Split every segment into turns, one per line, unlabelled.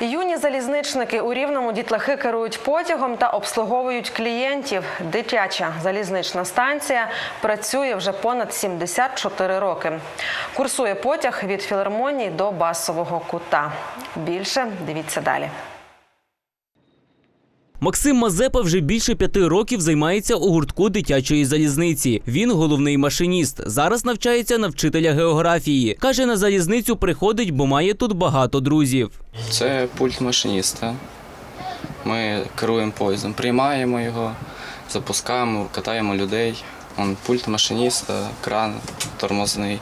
Юні залізничники у рівному дітлахи керують потягом та обслуговують клієнтів. Дитяча залізнична станція працює вже понад 74 роки. Курсує потяг від філармонії до басового кута. Більше дивіться далі.
Максим Мазепа вже більше п'яти років займається у гуртку дитячої залізниці. Він головний машиніст. Зараз навчається на вчителя географії. Каже, на залізницю приходить, бо має тут багато друзів.
Це пульт машиніста. Ми керуємо поїздом, приймаємо його, запускаємо, катаємо людей. Он пульт машиніста, кран тормозний,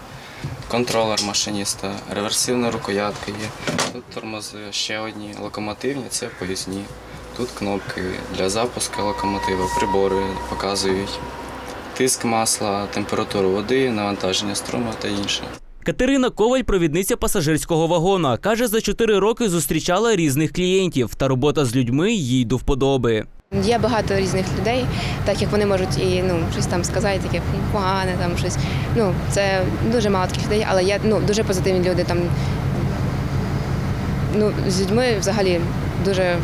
контролер машиніста, реверсивна рукоятка є. Тут тормози ще одні, локомотивні це поїзні. Тут кнопки для запуску локомотива, прибори показують. Тиск масла, температуру води, навантаження струму та інше.
Катерина Коваль, провідниця пасажирського вагона, каже, за чотири роки зустрічала різних клієнтів, та робота з людьми їй до вподоби.
Є багато різних людей, так як вони можуть і ну щось там сказати, таке погане, там щось. Ну це дуже мало таких людей, але є ну дуже позитивні люди. Там ну з людьми взагалі дуже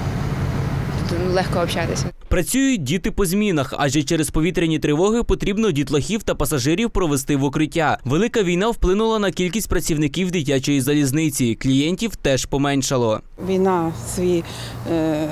легко общатися.
Працюють діти по змінах, адже через повітряні тривоги потрібно дітлахів та пасажирів провести в укриття. Велика війна вплинула на кількість працівників дитячої залізниці. Клієнтів теж поменшало.
Війна свій е,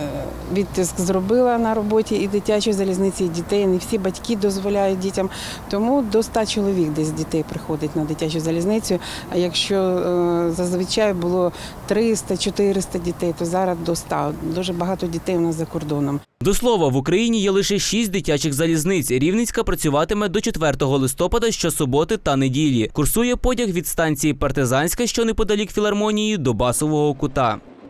відтиск зробила на роботі і дитячої залізниці, і дітей. Не всі батьки дозволяють дітям. Тому до 100 чоловік десь дітей приходить на дитячу залізницю. А якщо е, зазвичай було 300-400 дітей, то зараз до 100. Дуже багато дітей у нас за кордоном.
До слова, в Україні є лише шість дитячих залізниць. Рівненська працюватиме до 4 листопада щосуботи та неділі. Курсує потяг від станції Партизанська, що неподалік філармонії, до басового кута.